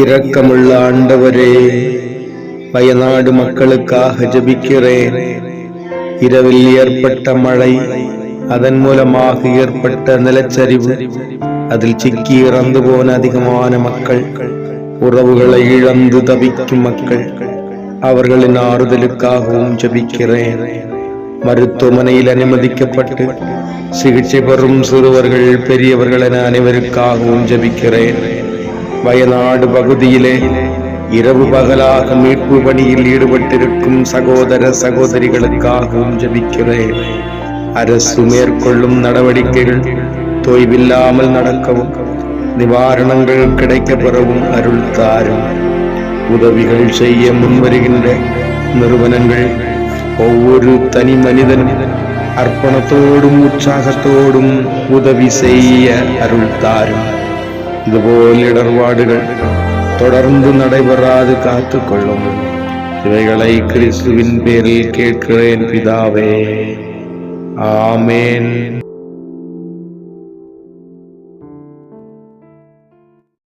இரக்கமுள்ள ஆண்டவரே வயநாடு மக்களுக்காக ஜபிக்கிறேன். இரவில் ஏற்பட்ட மழை அதன் மூலமாக ஏற்பட்ட நிலச்சரிவு அதில் சிக்கி இறந்து போன அதிகமான மக்கள் உறவுகளை இழந்து தவிக்கும் மக்கள் அவர்களின் ஆறுதலுக்காகவும் ஜபிக்கிறேன். மருத்துவமனையில் அனுமதிக்கப்பட்டு சிகிச்சை பெறும் சிறுவர்கள் பெரியவர்கள் என அனைவருக்காகவும் ஜபிக்கிறேன். வயநாடு பகுதியிலே இரவு பகலாக மீட்பு பணியில் ஈடுபட்டிருக்கும் சகோதர சகோதரிகளுக்காகவும் ஜபிக்கிறேன். அரசு மேற்கொள்ளும் நடவடிக்கைகள் தொய்வில்லாமல் நடக்கவும் நிவாரணங்கள் கிடைக்கப்பெறவும் அருள் தாரும். உதவிகள் செய்ய முன்வருகின்ற நிறுவனங்கள் ஒவ்வொரு தனி மனிதன் அர்ப்பணத்தோடும் உற்சாகத்தோடும் உதவி செய்ய அருள் தாரும். இதுபோல் இடர்பாடுகள் தொடர்ந்து நடைபெறாது காத்துக்கொள்ளும். இவைகளை கிறிஸ்துவின் பேரில் கேட்கிறேன் பிதாவே. ஆமேன்.